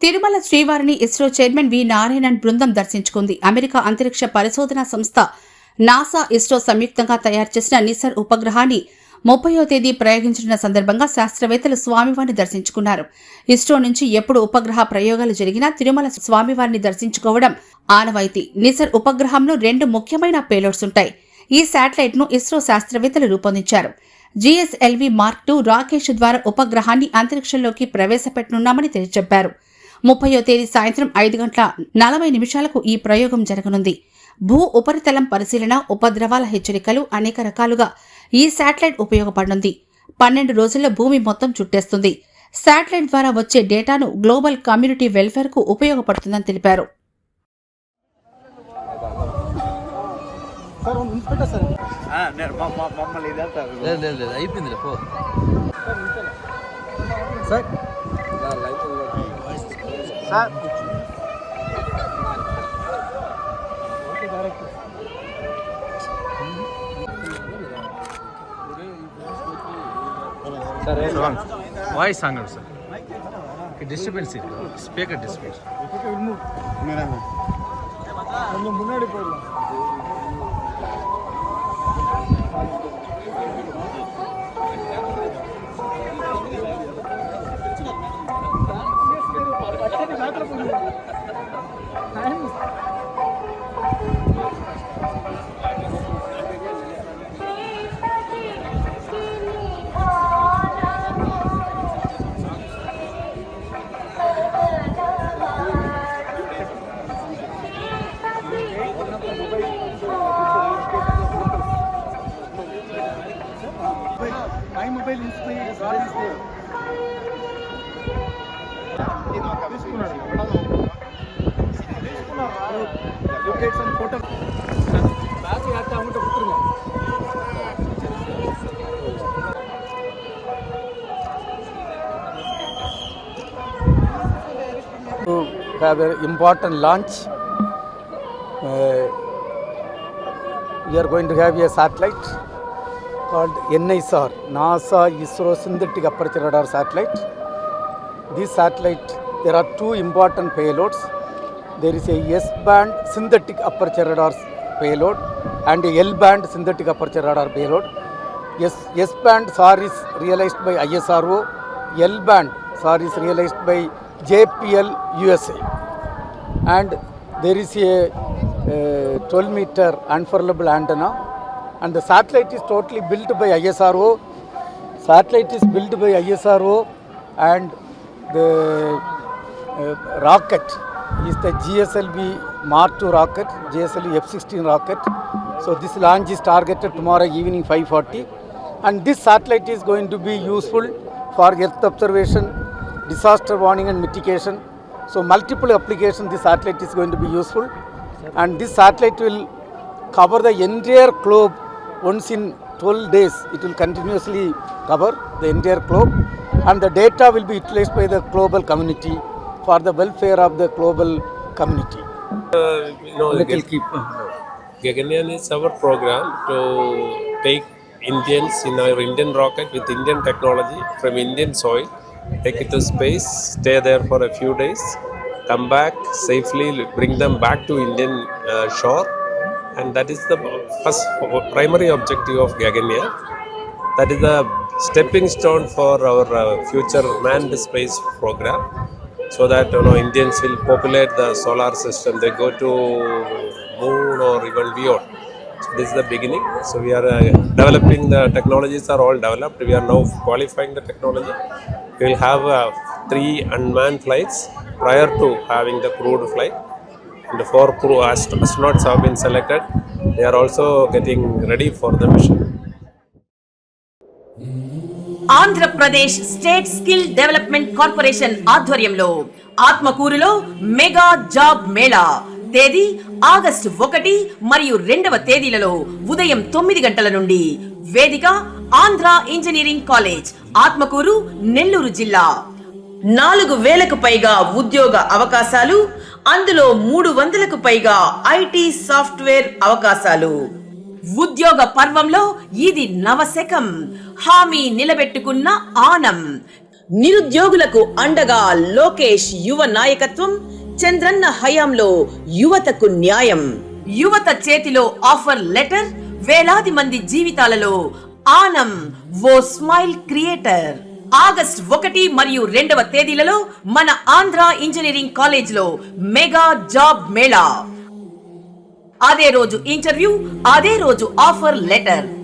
తిరుమల శ్రీవారిని ఇస్రో చైర్మన్ వి నారాయణన్ బృందం దర్శించుకుంది. అమెరికా అంతరిక్ష పరిశోధనా సంస్థ నాసా ఇస్రో సంయుక్తంగా తయారు చేసిన నిసర్ ఉపగ్రహాన్ని ముప్పయో తేదీ ప్రయోగించిన సందర్భంగా శాస్త్రవేత్తలు స్వామివారిని దర్శించుకున్నారు. ఇస్రో నుంచి ఎప్పుడు ఉపగ్రహ ప్రయోగాలు జరిగినా తిరుమల స్వామివారిని దర్శించుకోవడం ఆనవాయితీ. నిసర్ ఉపగ్రహంలో రెండు ముఖ్యమైన పేలోడ్స్ ఉంటాయి. ఈ శాటిలైట్ను ఇస్రో శాస్త్రవేత్తలు రూపొందించారు. జిఎస్ఎల్వి మార్క్ టూ రాకేష్ ద్వారా ఉపగ్రహాన్ని అంతరిక్షంలోకి ప్రవేశపెట్టనున్నామని తెలియజెప్పారు ముప్పయో తేదీ సాయంత్రం ఐదు గంటల నలభై నిమిషాలకు ఈ ప్రయోగం జరగనుంది భూ ఉపరితలం పరిశీలన ఉపద్రవాల హెచ్చరికలు అనేక రకాలుగా ఈ శాటిలైట్ ఉపయోగపడనుంది పన్నెండు రోజుల్లో భూమి మొత్తం చుట్టేస్తుంది శాటిలైట్ ద్వారా వచ్చే డేటాను గ్లోబల్ కమ్యూనిటీ వెల్ఫేర్కు ఉపయోగపడుతుందని తెలిపారు సార్ சார். சொல்லுவாங்க வாய்ஸ் சாங் சார். டிஸ்டர்பன்ஸ் இருக்கு. ஸ்பீக்கர் டிஸ்டர்பன்ஸ் முன்னாடி போயிடலாம். mobile history is what is there. To have an important launch, uh, we are going to have a satellite. Called NISR, NASA ISRO Synthetic Aperture Radar Satellite. This satellite, there are two important payloads. There is a S-band synthetic aperture radar payload and a L-band synthetic aperture radar payload. S, S-band SAR is realized by ISRO, L-band SAR is realized by JPL USA. And there is a uh, 12 meter unfurlable antenna and the satellite is totally built by ISRO. Satellite is built by ISRO and the uh, rocket is the GSLV Mark II rocket, GSLV F-16 rocket. So this launch is targeted tomorrow evening 5:40, and this satellite is going to be useful for Earth observation, disaster warning and mitigation. So multiple applications this satellite is going to be useful, and this satellite will cover the entire globe once in 12 days. It will continuously cover the entire globe, and the data will be utilized by the global community for the welfare of the global community. you know, Little Gag- keep. Gaganyaan is our program to take Indians in our Indian rocket with Indian technology from Indian soil, take it to space, stay there for a few days, come back safely, bring them back to Indian uh, shore, and that is the first primary objective of Gaganyaan. That is the stepping stone for our uh, future manned space program so that you know Indians will populate the solar system. They go to moon or even beyond. So this is the beginning. So we are uh, developing the technologies are all developed. We are now qualifying the technology. We will have uh, three unmanned flights prior to having the crewed flight. And the four crew ast- astronauts have been selected. They are also getting ready for the mission. Andhra Pradesh state skill development corporation ఆధ్వర్యంలో ఆత్మకూరులో mega job Mela తేదీ August ఒకటి మరియు రెండవ తేదీలలో ఉదయం తొమ్మిది గంటల నుండి వేదిక ఆంధ్ర ఇంజనీరింగ్ కాలేజ్ ఆత్మకూరు నెల్లూరు జిల్లా నాలుగు వేలకు పైగా ఉద్యోగ అవకాశాలు అందులో మూడు వందలకు పైగా ఐటీ సాఫ్ట్వేర్ అవకాశాలు. ఉద్యోగ పర్వంలో ఇది నవశకం. హామీ నిలబెట్టుకున్న ఆనం. నిరుద్యోగులకు అండగా లోకేష్ యువ నాయకత్వం చంద్రన్న హయాంలో యువతకు న్యాయం. యువత చేతిలో ఆఫర్ లెటర్ వేలాది మంది జీవితాలలో ఆనం ఓ స్మైల్ క్రియేటర్. ఆగస్ట్ ఒకటి మరియు రెండవ తేదీలలో మన ఆంధ్ర ఇంజనీరింగ్ కాలేజ్లో మెగా జాబ్ మేళా. అదే రోజు ఇంటర్వ్యూ అదే రోజు ఆఫర్ లెటర్.